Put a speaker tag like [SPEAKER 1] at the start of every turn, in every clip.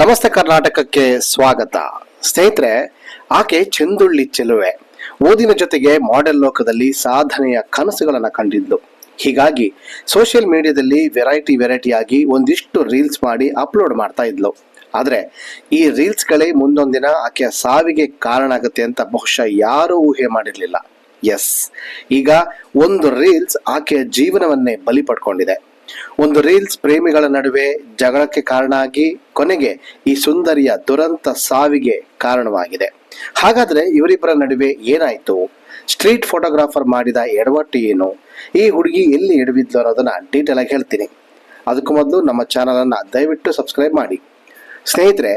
[SPEAKER 1] ನಮಸ್ತೆ ಕರ್ನಾಟಕಕ್ಕೆ ಸ್ವಾಗತ. ಸ್ನೇಹಿತರೆ, ಆಕೆ ಚಂದುಳ್ಳಿ ಚೆಲುವೆ. ಓದಿನ ಜೊತೆಗೆ ಮಾಡೆಲ್ ಲೋಕದಲ್ಲಿ ಸಾಧನೆಯ ಕನಸುಗಳನ್ನು ಕಂಡಿದ್ಲು. ಹೀಗಾಗಿ ಸೋಷಿಯಲ್ ಮೀಡಿಯಾದಲ್ಲಿ ವೆರೈಟಿ ವೆರೈಟಿ ಆಗಿ ಒಂದಿಷ್ಟು ರೀಲ್ಸ್ ಮಾಡಿ ಅಪ್ಲೋಡ್ ಮಾಡ್ತಾ ಇದ್ಲು. ಆದರೆ ಈ ರೀಲ್ಸ್ಗಳೇ ಮುಂದೊಂದಿನ ಆಕೆಯ ಸಾವಿಗೆ ಕಾರಣ ಆಗುತ್ತೆ ಅಂತ ಬಹುಶಃ ಯಾರೂ ಊಹೆ ಮಾಡಿರಲಿಲ್ಲ. ಎಸ್ ಈಗ ಒಂದು ರೀಲ್ಸ್ ಆಕೆಯ ಜೀವನವನ್ನೇ ಬಲಿ ಪಡ್ಕೊಂಡಿದೆ. ಒಂದು ರೀಲ್ಸ್ ಪ್ರೇಮಿಗಳ ನಡುವೆ ಜಗಳಕ್ಕೆ ಕಾರಣ ಆಗಿ ಕೊನೆಗೆ ಈ ಸುಂದರಿಯ ದುರಂತ ಸಾವಿಗೆ ಕಾರಣವಾಗಿದೆ. ಹಾಗಾದ್ರೆ ಇವರಿಬ್ಬರ ನಡುವೆ ಏನಾಯ್ತು? ಸ್ಟ್ರೀಟ್ ಫೋಟೋಗ್ರಾಫರ್ ಮಾಡಿದ ಎಡವಟ್ಟು ಏನು? ಈ ಹುಡುಗಿ ಎಲ್ಲಿ ಎಡವಿದ್ಲು ಅನ್ನೋದನ್ನ ಡೀಟೇಲ್ ಆಗಿ ಹೇಳ್ತೀನಿ. ಅದಕ್ಕೂ ಮೊದಲು ನಮ್ಮ ಚಾನಲ್ ಅನ್ನ ದಯವಿಟ್ಟು ಸಬ್ಸ್ಕ್ರೈಬ್ ಮಾಡಿ. ಸ್ನೇಹಿತರೆ,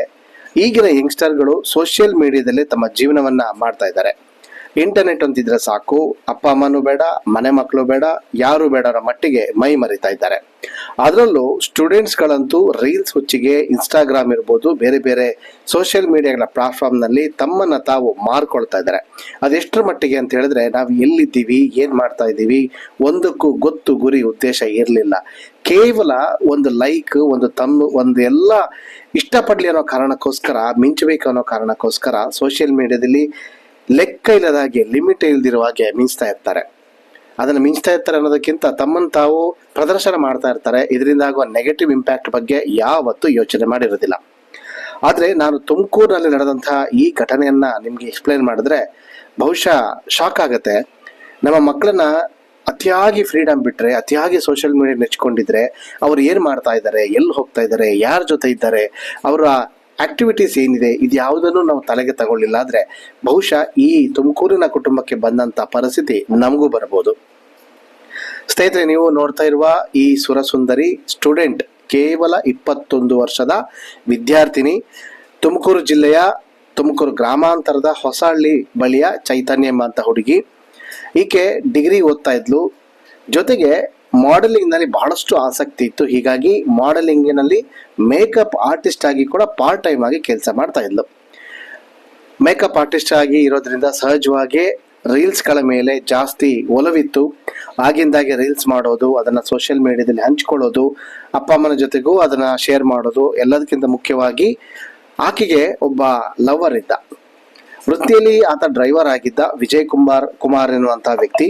[SPEAKER 1] ಈಗಿನ ಯಂಗ್ಸ್ಟರ್ಗಳು ಸೋಷಿಯಲ್ ಮೀಡಿಯಾದಲ್ಲಿ ತಮ್ಮ ಜೀವನವನ್ನ ಮಾಡ್ತಾ ಇದ್ದಾರೆ. ಇಂಟರ್ನೆಟ್ ಅಂತಿದ್ರೆ ಸಾಕು. ಅಪ್ಪ, ಅಮ್ಮನೂ ಬೇಡ, ಮನೆ ಮಕ್ಕಳು ಬೇಡ, ಯಾರು ಬೇಡರ ಮಟ್ಟಿಗೆ ಮೈ ಮರಿತಾ ಇದ್ದಾರೆ. ಅದರಲ್ಲೂ ಸ್ಟೂಡೆಂಟ್ಸ್ಗಳಂತೂ ರೀಲ್ಸ್ ಹುಚ್ಚಿಗೆ ಇನ್ಸ್ಟಾಗ್ರಾಮ್ ಇರ್ಬೋದು, ಬೇರೆ ಬೇರೆ ಸೋಷಿಯಲ್ ಮೀಡಿಯಾಗಳ ಪ್ಲಾಟ್ಫಾರ್ಮ್ನಲ್ಲಿ ತಮ್ಮನ್ನ ತಾವು ಮಾರ್ಕೊಳ್ತಾ ಇದ್ದಾರೆ. ಅದೆಷ್ಟರ ಮಟ್ಟಿಗೆ ಅಂತ ಹೇಳಿದ್ರೆ, ನಾವು ಎಲ್ಲಿದ್ದೀವಿ, ಏನ್ ಮಾಡ್ತಾ ಇದ್ದೀವಿ, ಒಂದಕ್ಕೂ ಗೊತ್ತು ಗುರಿ ಉದ್ದೇಶ ಇರಲಿಲ್ಲ. ಕೇವಲ ಒಂದು ಲೈಕ್, ಒಂದು ತಮ್ಮ ಒಂದು ಎಲ್ಲ ಇಷ್ಟಪಡ್ಲಿ ಅನ್ನೋ ಕಾರಣಕ್ಕೋಸ್ಕರ, ಮಿಂಚಬೇಕು ಅನ್ನೋ ಕಾರಣಕ್ಕೋಸ್ಕರ ಸೋಷಿಯಲ್ ಮೀಡಿಯಾದಲ್ಲಿ ಲೆಕ್ಕ ಇಲ್ಲದ ಹಾಗೆ ಲಿಮಿಟ್ ಇಲ್ದಿರುವ ಹಾಗೆ ಮಿಂಚ್ತಾ ಇರ್ತಾರೆ. ಅದನ್ನು ಮಿಂಚ್ತಾ ಇರ್ತಾರೆ ಅನ್ನೋದಕ್ಕಿಂತ ತಮ್ಮನ್ನು ತಾವು ಪ್ರದರ್ಶನ ಮಾಡ್ತಾ ಇರ್ತಾರೆ. ಇದರಿಂದ ಆಗುವ ನೆಗೆಟಿವ್ ಇಂಪ್ಯಾಕ್ಟ್ ಬಗ್ಗೆ ಯಾವತ್ತೂ ಯೋಚನೆ ಮಾಡಿರೋದಿಲ್ಲ. ಆದರೆ ನಾನು ತುಮಕೂರಿನಲ್ಲಿ ನಡೆದಂತಹ ಈ ಘಟನೆಯನ್ನ ನಿಮಗೆ ಎಕ್ಸ್ಪ್ಲೈನ್ ಮಾಡಿದ್ರೆ ಬಹುಶಃ ಶಾಕ್ ಆಗುತ್ತೆ. ನಮ್ಮ ಮಕ್ಕಳನ್ನ ಅತಿಯಾಗಿ ಫ್ರೀಡಮ್ ಬಿಟ್ರೆ, ಅತಿಯಾಗಿ ಸೋಷಿಯಲ್ ಮೀಡಿಯಾ ನೆಚ್ಕೊಂಡಿದ್ರೆ, ಅವ್ರು ಏನ್ ಮಾಡ್ತಾ ಇದ್ದಾರೆ, ಎಲ್ಲಿ ಹೋಗ್ತಾ ಇದ್ದಾರೆ, ಯಾರ ಜೊತೆ ಇದ್ದಾರೆ, ಅವರ ಆಕ್ಟಿವಿಟೀಸ್ ಏನಿದೆ, ಇದು ಯಾವುದನ್ನು ನಾವು ತಲೆಗೆ ತಗೊಳ್ಳಿಲ್ಲ. ಆದರೆ ಬಹುಶಃ ಈ ತುಮಕೂರಿನ ಕುಟುಂಬಕ್ಕೆ ಬಂದಂತ ಪರಿಸ್ಥಿತಿ ನಮಗೂ ಬರಬಹುದು ಸ್ನೇಹಿತರೆ, ನೀವು ನೋಡ್ತಾ ಇರುವ ಈ ಸುರಸುಂದರಿ ಸ್ಟೂಡೆಂಟ್ ಕೇವಲ ಇಪ್ಪತ್ತೊಂದು ವರ್ಷದ ವಿದ್ಯಾರ್ಥಿನಿ ತುಮಕೂರು ಜಿಲ್ಲೆಯ ತುಮಕೂರು ಗ್ರಾಮಾಂತರದ ಹೊಸಹಳ್ಳಿ ಬಳಿಯ ಚೈತನ್ಯ ಅಂತ ಹುಡುಗಿ. ಈಕೆ ಡಿಗ್ರಿ ಓದ್ತಾ ಇದ್ಲು. ಜೊತೆಗೆ ಮಾಡೆಲಿಂಗ್ನಲ್ಲಿ ಬಹಳಷ್ಟು ಆಸಕ್ತಿ ಇತ್ತು. ಹೀಗಾಗಿ ಮಾಡೆಲಿಂಗಿನಲ್ಲಿ ಮೇಕಪ್ ಆರ್ಟಿಸ್ಟ್ ಆಗಿ ಕೂಡ ಪಾರ್ಟ್ ಟೈಮ್ ಆಗಿ ಕೆಲಸ ಮಾಡ್ತಾ ಇದ್ಲು. ಮೇಕಪ್ ಆರ್ಟಿಸ್ಟ್ ಆಗಿ ಇರೋದ್ರಿಂದ ಸಹಜವಾಗಿ ರೀಲ್ಸ್ಗಳ ಮೇಲೆ ಜಾಸ್ತಿ ಒಲವಿತ್ತು. ಆಗಿಂದಾಗೆ ರೀಲ್ಸ್ ಮಾಡೋದು, ಅದನ್ನ ಸೋಷಿಯಲ್ ಮೀಡಿಯಾದಲ್ಲಿ ಹಂಚ್ಕೊಳ್ಳೋದು, ಅಪ್ಪ ಅಮ್ಮನ ಜೊತೆಗೂ ಅದನ್ನ ಶೇರ್ ಮಾಡೋದು, ಎಲ್ಲದಕ್ಕಿಂತ ಮುಖ್ಯವಾಗಿ ಆಕೆಗೆ ಒಬ್ಬ ಲವರ್ ಇದ್ದ. ವೃತ್ತಿಯಲ್ಲಿ ಆತ ಡ್ರೈವರ್ ಆಗಿದ್ದ ವಿಜಯ್ ಕುಮಾರ್ ಕುಮಾರ್ ಎನ್ನುವಂತಹ ವ್ಯಕ್ತಿ.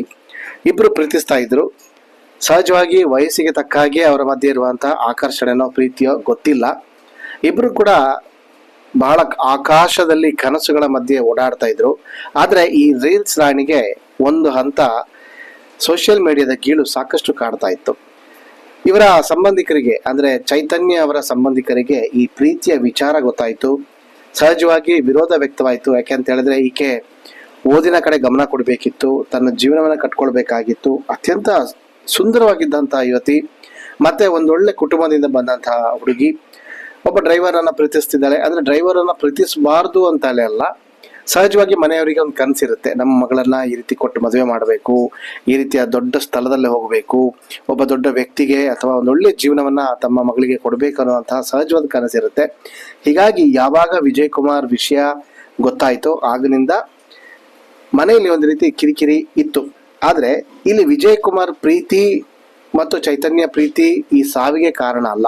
[SPEAKER 1] ಇಬ್ರು ಪ್ರೀತಿಸ್ತಾ ಇದ್ರು ಸಹಜವಾಗಿ ವಯಸ್ಸಿಗೆ ತಕ್ಕ ಹಾಗೆ ಅವರ ಮಧ್ಯೆ ಇರುವಂತಹ ಆಕರ್ಷಣೆನೋ ಪ್ರೀತಿಯೋ ಗೊತ್ತಿಲ್ಲ. ಇಬ್ರು ಕೂಡ ಬಹಳ ಆಕಾಶದಲ್ಲಿ ಕನಸುಗಳ ಮಧ್ಯೆ ಓಡಾಡ್ತಾ ಇದ್ರು ಆದ್ರೆ ಈ ರೀಲ್ಸ್ ರಾಣಿಗೆ ಒಂದು ಹಂತ ಸೋಷಿಯಲ್ ಮೀಡಿಯಾದ ಗೀಳು ಸಾಕಷ್ಟು ಕಾಡ್ತಾ ಇತ್ತು ಇವರ ಸಂಬಂಧಿಕರಿಗೆ, ಅಂದ್ರೆ ಚೈತನ್ಯ ಅವರ ಸಂಬಂಧಿಕರಿಗೆ ಈ ಪ್ರೀತಿಯ ವಿಚಾರ ಗೊತ್ತಾಯ್ತು. ಸಹಜವಾಗಿ ವಿರೋಧ ವ್ಯಕ್ತವಾಯಿತು. ಯಾಕೆಂತ ಹೇಳಿದ್ರೆ ಈಕೆ ಓದಿನ ಕಡೆ ಗಮನ ಕೊಡಬೇಕಿತ್ತು, ತನ್ನ ಜೀವನವನ್ನು ಕಟ್ಕೊಳ್ಬೇಕಾಗಿತ್ತು, ಅತ್ಯಂತ ಸುಂದರವಾಗಿದ್ದಂತಹ ಯುವತಿ, ಮತ್ತೆ ಒಂದೊಳ್ಳೆ ಕುಟುಂಬದಿಂದ ಬಂದಂತಹ ಹುಡುಗಿ. ಒಬ್ಬ ಡ್ರೈವರ್ ಅನ್ನ ಪ್ರೀತಿಸ್ತಿದ್ದಾಳೆ. ಅಂದ್ರೆ ಡ್ರೈವರ್ ಅನ್ನ ಪ್ರೀತಿಸಬಾರ್ದು ಅಂತಲೇ ಅಲ್ಲ ಸಹಜವಾಗಿ ಮನೆಯವರಿಗೆ ಒಂದು ಕನಸಿರುತ್ತೆ ನಮ್ಮ ಮಗಳನ್ನ ಈ ರೀತಿ ಕೊಟ್ಟು ಮದುವೆ ಮಾಡಬೇಕು, ಈ ರೀತಿಯ ದೊಡ್ಡ ಸ್ಥಳದಲ್ಲೇ ಹೋಗಬೇಕು, ಒಬ್ಬ ದೊಡ್ಡ ವ್ಯಕ್ತಿಗೆ ಅಥವಾ ಒಂದು ಒಳ್ಳೆ ಜೀವನವನ್ನ ತಮ್ಮ ಮಗಳಿಗೆ ಕೊಡಬೇಕು ಅನ್ನುವಂತಹ ಸಹಜವಾದ ಕನಸಿರುತ್ತೆ. ಹೀಗಾಗಿ ಯಾವಾಗ ವಿಜಯ್ ಕುಮಾರ್ ವಿಷಯ ಗೊತ್ತಾಯ್ತು, ಆಗಿನಿಂದ ಮನೆಯಲ್ಲಿ ಒಂದು ರೀತಿ ಕಿರಿಕಿರಿ ಇತ್ತು. ಆದರೆ ಇಲ್ಲಿ ವಿಜಯ್ ಕುಮಾರ್ ಪ್ರೀತಿ ಮತ್ತು ಚೈತನ್ಯ ಪ್ರೀತಿ ಈ ಸಾವಿಗೆ ಕಾರಣ ಅಲ್ಲ.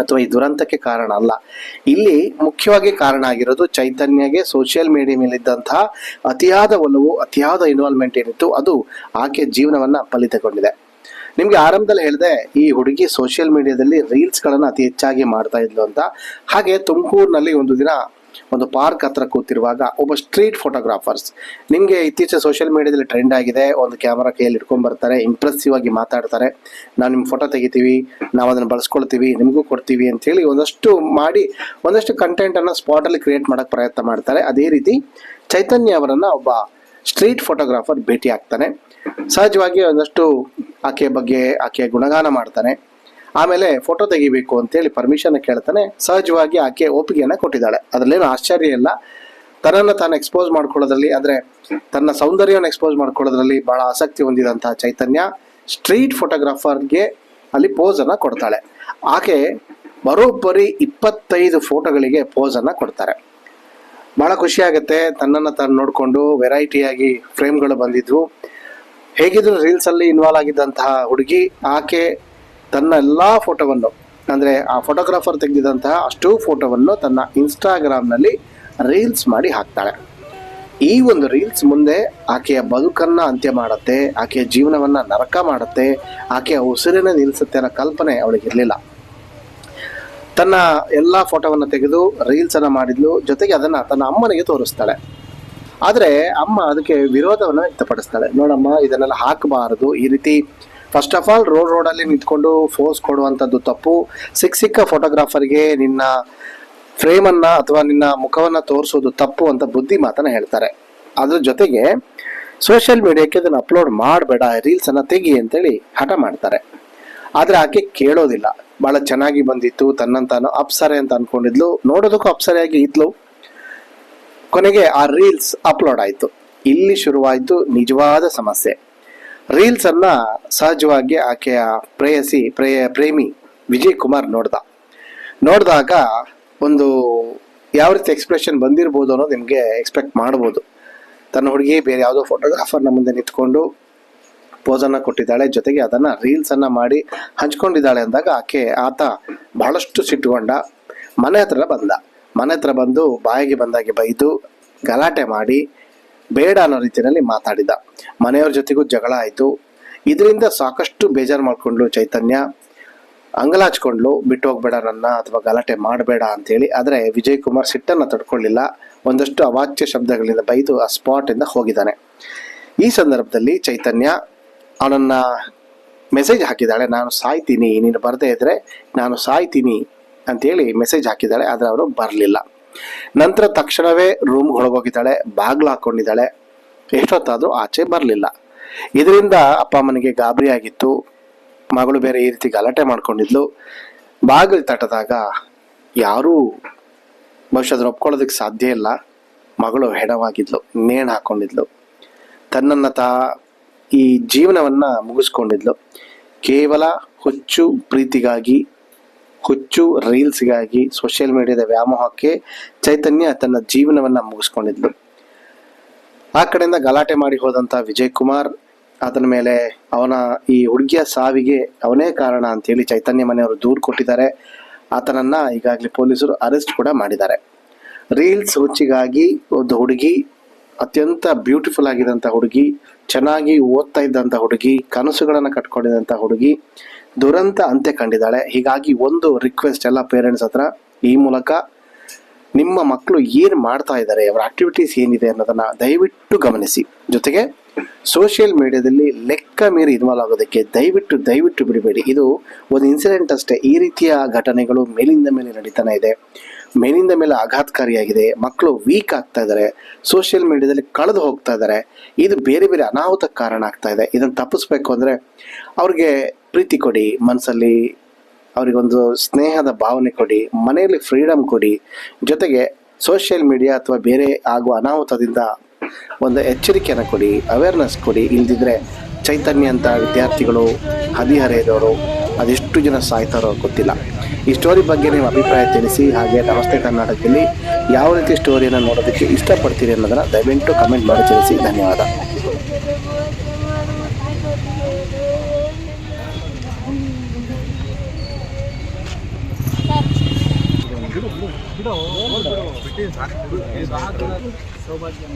[SPEAKER 1] ಅಥವಾ ಈ ದುರಂತಕ್ಕೆ ಕಾರಣ ಅಲ್ಲ. ಇಲ್ಲಿ ಮುಖ್ಯವಾಗಿ ಕಾರಣ ಆಗಿರೋದು ಚೈತನ್ಯಗೆ ಸೋಷಿಯಲ್ ಮೀಡಿಯಾ ಮೇಲಿದ್ದಂತಹ ಅತಿಯಾದ ಒಲವು, ಅತಿಯಾದ ಇನ್ವಾಲ್ವ್ಮೆಂಟ್ ಏನಿತ್ತು, ಅದು ಆಕೆ ಜೀವನವನ್ನ ಫಲಿತಗೊಂಡಿದೆ. ನಿಮ್ಗೆ ಆರಂಭದಲ್ಲಿ ಹೇಳಿದೆ, ಈ ಹುಡುಗಿ ಸೋಷಿಯಲ್ ಮೀಡಿಯಾದಲ್ಲಿ ರೀಲ್ಸ್ ಗಳನ್ನ ಅತಿ ಹೆಚ್ಚಾಗಿ ಮಾಡ್ತಾ ಇದ್ಲು ಅಂತ. ಹಾಗೆ ತುಮಕೂರಿನಲ್ಲಿ ಒಂದು ದಿನ ಒಂದು ಪಾರ್ಕ್ ಹತ್ರ ಕೂತಿರುವಾಗ ಒಬ್ಬ ಸ್ಟ್ರೀಟ್ ಫೋಟೋಗ್ರಾಫರ್ಸ್. ನಿಮಗೆ ಇತ್ತೀಚೆಗೆ ಸೋಷಿಯಲ್ ಮೀಡಿಯಾದಲ್ಲಿ ಟ್ರೆಂಡ್ ಆಗಿದೆ, ಒಂದು ಕ್ಯಾಮರಾ ಕೈಯಲ್ಲಿ ಇಟ್ಕೊಂಡು ಬರ್ತಾರೆ ಇಂಪ್ರೆಸಿವ್ ಆಗಿ ಮಾತಾಡ್ತಾರೆ. ನಾವು ನಿಮ್ಮ ಫೋಟೋ ತೆಗಿತೀವಿ, ನಾವು ಅದನ್ನ ಬಳಸ್ಕೊಳ್ತೀವಿ, ನಿಮಗೂ ಕೊಡ್ತೀವಿ ಅಂತ ಹೇಳಿ ಒಂದಷ್ಟು ಮಾಡಿ, ಒಂದಷ್ಟು ಕಂಟೆಂಟ್ ಸ್ಪಾಟಲ್ಲಿ ಕ್ರಿಯೇಟ್ ಮಾಡಕ್ ಪ್ರಯತ್ನ ಮಾಡ್ತಾರೆ. ಅದೇ ರೀತಿ ಚೈತನ್ಯ ಅವರನ್ನ ಒಬ್ಬ ಸ್ಟ್ರೀಟ್ ಫೋಟೋಗ್ರಾಫರ್ ಭೇಟಿ ಆಗ್ತಾನೆ ಸಹಜವಾಗಿ ಒಂದಷ್ಟು ಆಕೆಯ ಬಗ್ಗೆ ಆಕೆಯ ಗುಣಗಾನ ಮಾಡ್ತಾನೆ. ಆಮೇಲೆ ಫೋಟೋ ತೆಗಿಬೇಕು ಅಂತೇಳಿ ಪರ್ಮಿಷನ್ ಕೇಳ್ತಾನೆ. ಸಹಜವಾಗಿ ಆಕೆ ಒಪ್ಪಿಗೆಯನ್ನ ಕೊಟ್ಟಿದ್ದಾಳೆ. ಅದರಲ್ಲೇನು ಆಶ್ಚರ್ಯ ಇಲ್ಲ. ತನ್ನನ್ನು ತಾನು ಎಕ್ಸ್ಪೋಸ್ ಮಾಡ್ಕೊಳ್ಳೋದ್ರಲ್ಲಿ ಅಂದ್ರೆ ತನ್ನ ಸೌಂದರ್ಯವನ್ನು ಎಕ್ಸ್ಪೋಸ್ ಮಾಡ್ಕೊಳ್ಳೋದ್ರಲ್ಲಿ ಬಹಳ ಆಸಕ್ತಿ ಹೊಂದಿದಂತಹ ಚೈತನ್ಯ ಸ್ಟ್ರೀಟ್ ಫೋಟೋಗ್ರಾಫರ್ಗೆ ಅಲ್ಲಿ ಪೋಸ್ ಅನ್ನ ಕೊಡ್ತಾಳೆ. ಆಕೆ ಬರೋಬ್ಬರಿ ಇಪ್ಪತ್ತೈದು ಫೋಟೋಗಳಿಗೆ ಪೋಸ್ ಅನ್ನ ಕೊಡ್ತಾರೆ. ಬಹಳ ಖುಷಿ ಆಗುತ್ತೆ. ತನ್ನನ್ನು ತಾನು ನೋಡಿಕೊಂಡು ವೆರೈಟಿಯಾಗಿ ಫ್ರೇಮ್ಗಳು ಬಂದಿದ್ವು. ಹೇಗಿದ್ರು ರೀಲ್ಸ್ ಅಲ್ಲಿ ಇನ್ವಾಲ್ವ್ ಆಗಿದ್ದಂತಹ ಹುಡುಗಿ ಆಕೆ ತನ್ನ ಎಲ್ಲ ಫೋಟೋವನ್ನು, ಅಂದರೆ ಆ ಫೋಟೋಗ್ರಾಫರ್ ತೆಗೆದಿದಂತಹ ಅಷ್ಟು ಫೋಟೋವನ್ನು ತನ್ನ ಇನ್ಸ್ಟಾಗ್ರಾಮ್ನಲ್ಲಿ ರೀಲ್ಸ್ ಮಾಡಿ ಹಾಕ್ತಾಳೆ. ಈ ಒಂದು ರೀಲ್ಸ್ ಮುಂದೆ ಆಕೆಯ ಬದುಕನ್ನು ಅಂತ್ಯ ಮಾಡುತ್ತೆ, ಆಕೆಯ ಜೀವನವನ್ನು ನರಕ ಮಾಡುತ್ತೆ, ಆಕೆಯ ಉಸಿರನ್ನ ನಿಲ್ಲಿಸುತ್ತೆ ಅನ್ನೋ ಕಲ್ಪನೆ ಅವಳಿಗೆ ಇರಲಿಲ್ಲ. ತನ್ನ ಎಲ್ಲ ಫೋಟೋವನ್ನು ತೆಗೆದು ರೀಲ್ಸ್ ಅನ್ನು ಮಾಡಿದ್ಲು, ಜೊತೆಗೆ ಅದನ್ನು ತನ್ನ ಅಮ್ಮನಿಗೆ ತೋರಿಸ್ತಾಳೆ. ಆದರೆ ಅಮ್ಮ ಅದಕ್ಕೆ ವಿರೋಧವನ್ನು ವ್ಯಕ್ತಪಡಿಸ್ತಾಳೆ. ನೋಡಮ್ಮ, ಇದನ್ನೆಲ್ಲ ಹಾಕಬಾರದು, ಈ ರೀತಿ ಫಸ್ಟ್ ಆಫ್ ಆಲ್ ರೋಡ್ ರೋಡಲ್ಲಿ ನಿಂತ್ಕೊಂಡು ಫೋಸ್ ಕೊಡುವಂಥದ್ದು ತಪ್ಪು. ಸಿಕ್ಕ ಸಿಕ್ಕ ಫೋಟೋಗ್ರಾಫರ್ಗೆ ನಿನ್ನ ಫ್ರೇಮನ್ನು ಅಥವಾ ನಿನ್ನ ಮುಖವನ್ನ ತೋರಿಸೋದು ತಪ್ಪು ಅಂತ ಬುದ್ಧಿ ಮಾತನ್ನ ಹೇಳ್ತಾರೆ. ಅದ್ರ ಜೊತೆಗೆ ಸೋಷಿಯಲ್ ಮೀಡಿಯಾಕ್ಕೆ ಅದನ್ನು ಅಪ್ಲೋಡ್ ಮಾಡಬೇಡ ರೀಲ್ಸ್ ಅನ್ನ ತೆಗಿ ಅಂತೇಳಿ ಹಠ ಮಾಡ್ತಾರೆ. ಆದರೆ ಆಕೆ ಕೇಳೋದಿಲ್ಲ. ಬಹಳ ಚೆನ್ನಾಗಿ ಬಂದಿತ್ತು ತನ್ನಂತಾನು ಅಪ್ಸರೆ ಅಂತ ಅನ್ಕೊಂಡಿದ್ಲು. ನೋಡೋದಕ್ಕೂ ಅಪ್ಸರೆಯಾಗಿ ಇದ್ಲು. ಕೊನೆಗೆ ಆ ರೀಲ್ಸ್ ಅಪ್ಲೋಡ್ ಆಯಿತು. ಇಲ್ಲಿ ಶುರುವಾಯಿತು ನಿಜವಾದ ಸಮಸ್ಯೆ. ರೀಲ್ಸ್ ಅನ್ನ ಸಹಜವಾಗಿ ಆಕೆಯ ಪ್ರೇಯಸಿ, ಪ್ರೇಯ, ಪ್ರೇಮಿ ವಿಜಯ್ ಕುಮಾರ್ ನೋಡ್ದ. ನೋಡಿದಾಗ ಒಂದು ಯಾವ ರೀತಿ ಎಕ್ಸ್ಪ್ರೆಷನ್ ಬಂದಿರ್ಬೋದು ಅನ್ನೋದು ನಿಮಗೆ ಎಕ್ಸ್ಪೆಕ್ಟ್ ಮಾಡ್ಬೋದು. ತನ್ನ ಹುಡುಗಿ ಬೇರೆ ಯಾವುದೋ ಫೋಟೋಗ್ರಾಫರ್ನ ಮುಂದೆ ನಿಂತ್ಕೊಂಡು ಪೋಸನ್ನು ಕೊಟ್ಟಿದ್ದಾಳೆ. ಜೊತೆಗೆ ಅದನ್ನು ರೀಲ್ಸನ್ನು ಮಾಡಿ ಹಂಚ್ಕೊಂಡಿದ್ದಾಳೆ ಅಂದಾಗ ಆಕೆ, ಆತ ಬಹಳಷ್ಟು ಸಿಟ್ಟುಕೊಂಡ ಮನೆ ಹತ್ರ ಬಂದ. ಮನೆ ಹತ್ರ ಬಂದು ಬಾಯಿಗೆ ಬಂದಾಗೆ ಬೈದು ಗಲಾಟೆ ಮಾಡಿ ಬೇಡ ಅನ್ನೋ ರೀತಿಯಲ್ಲಿ ಮಾತಾಡಿದ. ಮನೆಯವ್ರ ಜೊತೆಗೂ ಜಗಳ ಆಯಿತು. ಇದರಿಂದ ಸಾಕಷ್ಟು ಬೇಜಾರು ಮಾಡಿಕೊಂಡ್ಲು ಚೈತನ್ಯ. ಅಂಗಲಾಚ್ಕೊಂಡ್ಲು, ಬಿಟ್ಟು ಹೋಗ್ಬೇಡ ನನ್ನ ಅಥವಾ ಗಲಾಟೆ ಮಾಡಬೇಡ ಅಂತೇಳಿ ಆದರೆ ವಿಜಯ್ ಕುಮಾರ್ ಸಿಟ್ಟನ್ನು ತಡ್ಕೊಳ್ಳಿಲ್ಲ. ಒಂದಷ್ಟು ಅವಾಚ್ಯ ಶಬ್ದಗಳಿಂದ ಬೈದು ಆ ಸ್ಪಾಟಿಂದ ಹೋಗಿದ್ದಾನೆ. ಈ ಸಂದರ್ಭದಲ್ಲಿ ಚೈತನ್ಯ, ಅವನನ್ನ ಮೆಸೇಜ್ ಹಾಕಿದ್ದಾಳೆ. ನಾನು ಸಾಯ್ತೀನಿ, ನೀನು ಬರದೇ ಇದ್ರೆ ನಾನು ಸಾಯ್ತೀನಿ ಅಂತೇಳಿ ಮೆಸೇಜ್ ಹಾಕಿದ್ದಾಳೆ. ಆದರೆ ಅವರು ಬರಲಿಲ್ಲ. ನಂತರ ತಕ್ಷಣವೇ ರೂಮ್ ಒಳಗೋಗಿದ್ದಾಳೆ ಬಾಗ್ಲು ಹಾಕೊಂಡಿದ್ದಾಳೆ. ಎಷ್ಟೊತ್ತಾದರೂ ಆಚೆ ಬರಲಿಲ್ಲ. ಇದರಿಂದ ಅಪ್ಪ ಅಮ್ಮನಿಗೆ ಗಾಬರಿ ಆಗಿತ್ತು ಮಗಳು ಬೇರೆ ಈ ರೀತಿ ಗಲಾಟೆ ಮಾಡ್ಕೊಂಡಿದ್ಲು. ಬಾಗಿಲು ತಟ್ಟದಾಗ ಯಾರೂ ಅದನ್ನ ಒಪ್ಕೊಳ್ಳೋದಕ್ಕೆ ಸಾಧ್ಯ ಇಲ್ಲ. ಮಗಳು ಹೆಣವಾಗಿದ್ಲು, ನೇಣು ಹಾಕೊಂಡಿದ್ಲು. ತನ್ನನ್ನು ತಾ ಈ ಜೀವನವನ್ನ ಮುಗಿಸ್ಕೊಂಡಿದ್ಲು. ಕೇವಲ ಹುಚ್ಚು ಪ್ರೀತಿಗಾಗಿ ಹುಚ್ಚು ರೀಲ್ಸ್ಗಾಗಿ ಸೋಷಿಯಲ್ ಮೀಡಿಯಾದ ವ್ಯಾಮೋಹಕ್ಕೆ ಚೈತನ್ಯ ತನ್ನ ಜೀವನವನ್ನ ಮುಗಿಸ್ಕೊಂಡಿದ್ಲು. ಆ ಕಡೆಯಿಂದ ಗಲಾಟೆ ಮಾಡಿ ಹೋದಂಥ ವಿಜಯ್ ಕುಮಾರ್ ಆತನ ಮೇಲೆ ಅವನ ಈ ಹುಡುಗಿಯ ಸಾವಿಗೆ ಅವನೇ ಕಾರಣ ಅಂತೇಳಿ ಚೈತನ್ಯ ಮನೆಯವರು ದೂರು ಕೊಟ್ಟಿದ್ದಾರೆ. ಆತನನ್ನ ಈಗಾಗಲೇ ಪೊಲೀಸರು ಅರೆಸ್ಟ್ ಕೂಡ ಮಾಡಿದ್ದಾರೆ. ರೀಲ್ಸ್ ಹುಚ್ಚಿಗಾಗಿ ಒಂದು ಹುಡುಗಿ ಅತ್ಯಂತ ಬ್ಯೂಟಿಫುಲ್ ಆಗಿದಂಥ ಹುಡುಗಿ, ಚೆನ್ನಾಗಿ ಓದ್ತಾ ಇದ್ದಂಥ ಹುಡುಗಿ, ಕನಸುಗಳನ್ನು ಕಟ್ಕೊಂಡಿದ್ದಂಥ ಹುಡುಗಿ, ದುರಂತ ಅಂತ್ಯ ಕಂಡಿದ್ದಾಳೆ. ಹೀಗಾಗಿ ಒಂದು ರಿಕ್ವೆಸ್ಟ್ ಎಲ್ಲ ಪೇರೆಂಟ್ಸ್ ಹತ್ರ, ಈ ಮೂಲಕ ನಿಮ್ಮ ಮಕ್ಕಳು ಏನು ಮಾಡ್ತಾ ಇದ್ದಾರೆ, ಅವರ ಆಕ್ಟಿವಿಟೀಸ್ ಏನಿದೆ ಅನ್ನೋದನ್ನ ದಯವಿಟ್ಟು ಗಮನಿಸಿ. ಜೊತೆಗೆ ಸೋಷಿಯಲ್ ಮೀಡಿಯಾದಲ್ಲಿ ಲೆಕ್ಕ ಮೀರಿ ಇನ್ವಾಲ್ವ್ ಆಗೋದಕ್ಕೆ ದಯವಿಟ್ಟು ದಯವಿಟ್ಟು ಬಿಡಬೇಡಿ. ಇದು ಒಂದು ಇನ್ಸಿಡೆಂಟ್ ಅಷ್ಟೇ. ಈ ರೀತಿಯ ಘಟನೆಗಳು ಮೇಲಿಂದ ಮೇಲೆ ನಡೀತಾನೆ ಇದೆ. ಮೇಲಿಂದ ಮೇಲೆ ಆಘಾತಕಾರಿಯಾಗಿದೆ, ಮಕ್ಕಳು ವೀಕ್ ಆಗ್ತಾ ಇದ್ದಾರೆ ಸೋಷಿಯಲ್ ಮೀಡಿಯಾದಲ್ಲಿ ಕಳೆದು ಹೋಗ್ತಾ ಇದ್ದಾರೆ ಇದು ಬೇರೆ ಬೇರೆ ಅನಾಹುತಕ್ಕೆ ಕಾರಣ ಆಗ್ತಾ ಇದೆ. ಇದನ್ನು ತಪ್ಪಿಸ್ಬೇಕು ಅಂದರೆ ಅವ್ರಿಗೆ ಪ್ರೀತಿ ಕೊಡಿ ಮನಸ್ಸಲ್ಲಿ ಅವರಿಗೊಂದು ಸ್ನೇಹದ ಭಾವನೆ ಕೊಡಿ, ಮನೆಯಲ್ಲಿ ಫ್ರೀಡಮ್ ಕೊಡಿ. ಜೊತೆಗೆ ಸೋಷಿಯಲ್ ಮೀಡಿಯಾ ಅಥವಾ ಬೇರೆ ಆಗುವ ಅನಾಹುತದಿಂದ ಒಂದು ಎಚ್ಚರಿಕೆಯನ್ನು ಕೊಡಿ ಅವೇರ್ನೆಸ್ ಕೊಡಿ. ಇಲ್ದಿದ್ರೆ ಚೈತನ್ಯ ಅಂತ ವಿದ್ಯಾರ್ಥಿಗಳು ಹದಿಹರೆಯದವರು, ಅದೆಷ್ಟು ಜನ ಸಾಯ್ತಾರೋ ಗೊತ್ತಿಲ್ಲ. ಈ ಸ್ಟೋರಿ ಬಗ್ಗೆ ನಿಮ್ಮ ಅಭಿಪ್ರಾಯ ತಿಳಿಸಿ ಹಾಗೆ ನಮಸ್ತೆ ಕರ್ನಾಟಕದಲ್ಲಿ ಯಾವ ರೀತಿ ಸ್ಟೋರಿಯನ್ನು ನೋಡೋದಕ್ಕೆ ಇಷ್ಟಪಡ್ತೀರಿ ಅನ್ನೋದನ್ನು ದಯವಿಟ್ಟು ಕಮೆಂಟ್ ಮಾಡಿ ತಿಳಿಸಿ. ಧನ್ಯವಾದ.
[SPEAKER 2] ಸೌಭಾಗ್ಯ.